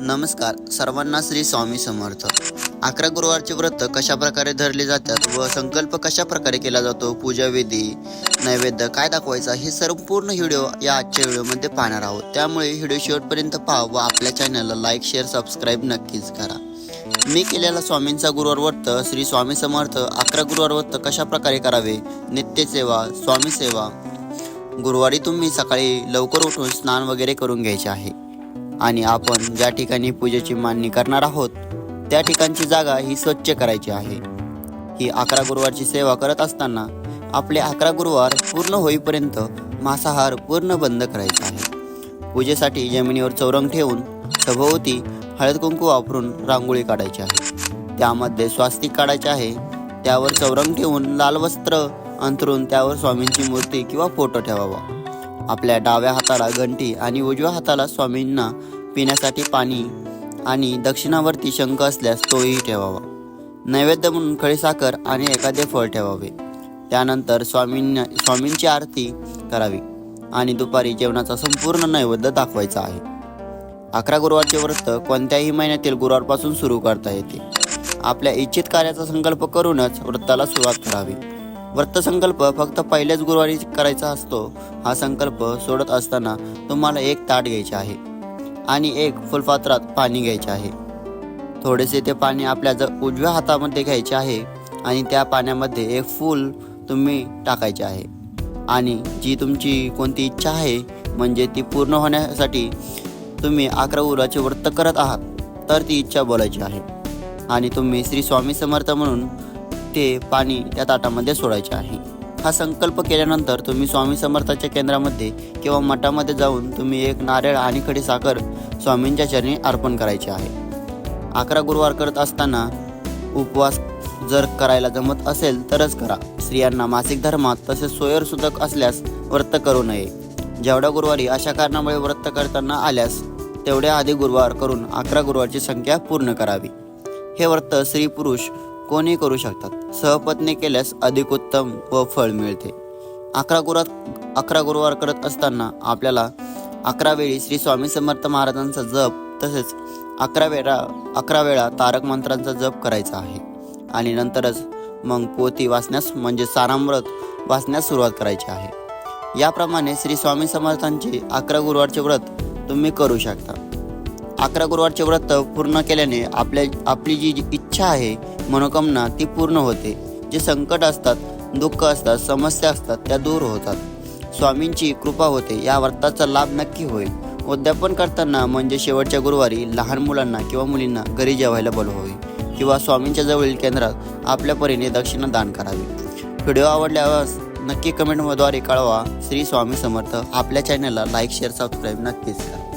नमस्कार सर्वांना श्री स्वामी समर्थ. अकरा गुरुवारचे व्रत कशा प्रकारे धरले जातात व संकल्प कशा प्रकारे केला जातो? पूजा विधी नैवेद्य काय दाखवायचा? हे संपूर्ण व्हिडिओ या आजच्या व्हिडिओमध्ये पाहणार आहोत. त्यामुळे व्हिडिओ शेवटपर्यंत पहा व आपल्या चॅनलला लाईक शेअर सबस्क्राईब नक्कीच करा. मी केलेला स्वामींचा गुरुवार व्रत श्री स्वामी समर्थ अकरा गुरुवार व्रत कशा प्रकारे करावे नित्यसेवा स्वामी सेवा. गुरुवारी तुम्ही सकाळी लवकर उठून स्नान वगैरे करून घ्यायचे आहे. आणि आपण ज्या ठिकाणी पूजेची मांडणी करणार आहोत त्या ठिकाणची जागा ही स्वच्छ करायची आहे. ही अकरा गुरुवारची सेवा करत असताना आपले अकरा गुरुवार पूर्ण होईपर्यंत मांसाहार पूर्ण बंद करायचा आहे. पूजेसाठी जमिनीवर चौरंग ठेवून सभोवती हळद कुंकू वापरून रांगोळी काढायची आहे. त्यामध्ये स्वास्तिक काढायचे आहे. त्यावर चौरंग ठेवून लाल वस्त्र अंथरून त्यावर स्वामींची मूर्ती किंवा फोटो ठेवावा. आपल्या डाव्या हाताला घंटी आणि उजव्या हाताला स्वामींना पिण्यासाठी पाणी आणि दक्षिणावरती शंख असल्यास तोही ठेवावा. नैवेद्य म्हणून खडीसाखर आणि एखादे फळ ठेवावे. त्यानंतर स्वामींना स्वामींची आरती करावी आणि दुपारी जेवणाचा संपूर्ण नैवेद्य दाखवायचा आहे. अकरा गुरुवारचे व्रत कोणत्याही महिन्यातील गुरुवारपासून सुरू करता येते. आपल्या इच्छित कार्याचा संकल्प करूनच व्रताला सुरुवात करावी. व्रत संकल्प फक्त पहिल्याच गुरुवारी करायचा असतो हा संकल्प सोडत असताना तुम्हाला एक ताट घ्यायचा आहे. आणि एक फुलपात्रात पाणी घ्यायचे आहे. थोडेसे ते पाणी आपल्या ज उजव्या हातामध्ये घ्यायचे आहे आणि त्या पाण्यामध्ये एक फूल तुम्ही टाकायचे आहे. आणि जी तुमची कोणती इच्छा आहे म्हणजे ती पूर्ण होण्यासाठी तुम्ही अकरा उराचे व्रत करत आहात तर ती इच्छा बोलायची आहे. आणि तुम्ही श्री स्वामी समर्थ म्हणून ते पाणी त्या ताटामध्ये सोडायचे आहे. हा संकल्प केल्यानंतर तुम्ही स्वामी समर्थाच्या केंद्रामध्ये किंवा मठामध्ये जाऊन तुम्ही एक नारळ आणि खडी साखर स्वामींच्या चरणी अर्पण करायचे आहे. अकरा गुरुवार करत असताना उपवास जर करायला जमत असेल तरच करा. स्त्रियांना मासिक धर्मात तसेच सोयरसुदक असल्यास व्रत करू नये. जेवढ्या गुरुवारी अशा कारणामुळे व्रत करताना आल्यास तेवढ्या आधी गुरुवार करून अकरा गुरुवारची संख्या पूर्ण करावी. हे व्रत स्त्री पुरुष कोणी करू शकतात. सहपत्नी केल्यास अधिक उत्तम व फळ मिळते. अकरा गुरुवार अकरा गुरुवार करत असताना आपल्याला अकरा वेळी श्री स्वामी समर्थ महाराजांचा जप तसेच अकरा वेळा अकरा वेळा तारक मंत्रांचा जप करायचा आहे. आणि नंतरच मग पोती वाचण्यास म्हणजे सारामृत वाचण्यास सुरुवात करायची आहे. याप्रमाणे श्री स्वामी समर्थांचे अकरा गुरुवारचे व्रत तुम्ही करू शकता. अकरा गुरुवारचे व्रत पूर्ण केल्याने आपल्या आपली जी जी इच्छा आहे मनोकामना ती पूर्ण होते. जे संकट असतात दुःख असतात समस्या असतात त्या दूर होतात. स्वामींची कृपा होते या व्रताचा लाभ नक्की होईल. उद्यापन करताना म्हणजे शेवटच्या गुरुवारी लहान मुलांना किंवा मुलींना घरी जेवायला बोलवावे किंवा स्वामींच्या जवळील केंद्रात आपल्या परीने दक्षिणा दान करावी. व्हिडिओ आवडल्यास नक्की कमेंटद्वारे कळवा. श्री स्वामी समर्थ. आपल्या चॅनलला लाईक शेअर सबस्क्राईब नक्कीच करा.